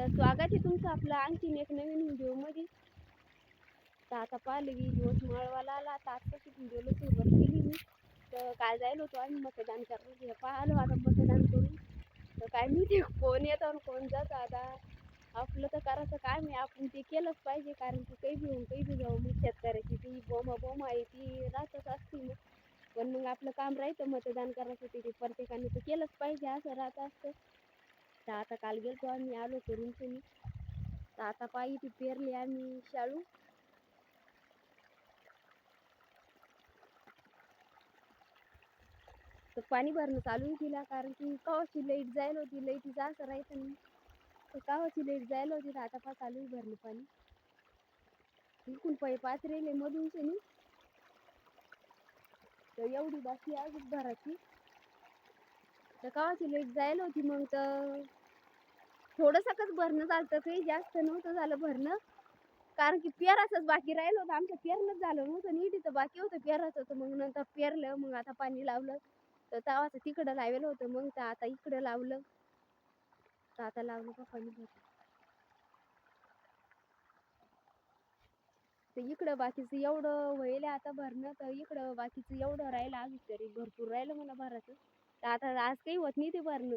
तर स्वागत आहे तुमचं आपलं आणखीन एक नवीन व्हिडिओमध्ये. तर आता पाहिलं की दिवस मळवाला आला. आता गेलो व्हिडिओला सुरुवात केली मी. तर काय जायला होतो आम्ही मतदान करायला. पाहिलं आता मतदान करून. तर काय मी ते कोण येतं आणि कोण जातं आता. आपलं तर करायचं काय मी आपण ते केलंच पाहिजे. कारण की काही बी होऊन काही बी जाऊ मग शेतकऱ्याची ती बोमा बोमा आहे ती राहतच असते मग पण मग आपलं काम राहतं. मतदान करायचं ते प्रत्येकाने तर केलंच पाहिजे. असं राहत असतं. तर आता काल गेलतो आम्ही आलो करून तुम्ही. तर आता पायी ती पेरली आम्ही शाळू. तर पाणी भरणं चालू तिला कारण की कावाची लाइट जायला होती लाईटीचं असं राहायचं नाही. तर कावाची लाइट जायला होती तर आता पा चालू भरलं पाणी. इकडून पै पाच रेले मधून शनी तर एवढी बाकी अजून भराची तर कावाची लाइट जायला होती मग तर थोडंसंच भरणं झालं काही जास्त नव्हतं झालं भरणं. कारण की पेराचंच बाकी राहिलं होतं. आमचं पेरणंच झालं नव्हतं नीट बाकी होतं पेराचं होतं. मग नंतर पेरलं मग आता पाणी लावलं. तर तवाचं तिकडं लावलं होतं. मग तर आता इकडं लावलं. तर आता लावलं का पाणी भरलं. तर इकडं बाकीचं एवढं व्हायला आता भरणं. तर इकडं बाकीचं एवढं राहिलं. अजून तरी भरपूर राहिलं मला भरायचं. तर आता आज काही होत नाही ते भरणं.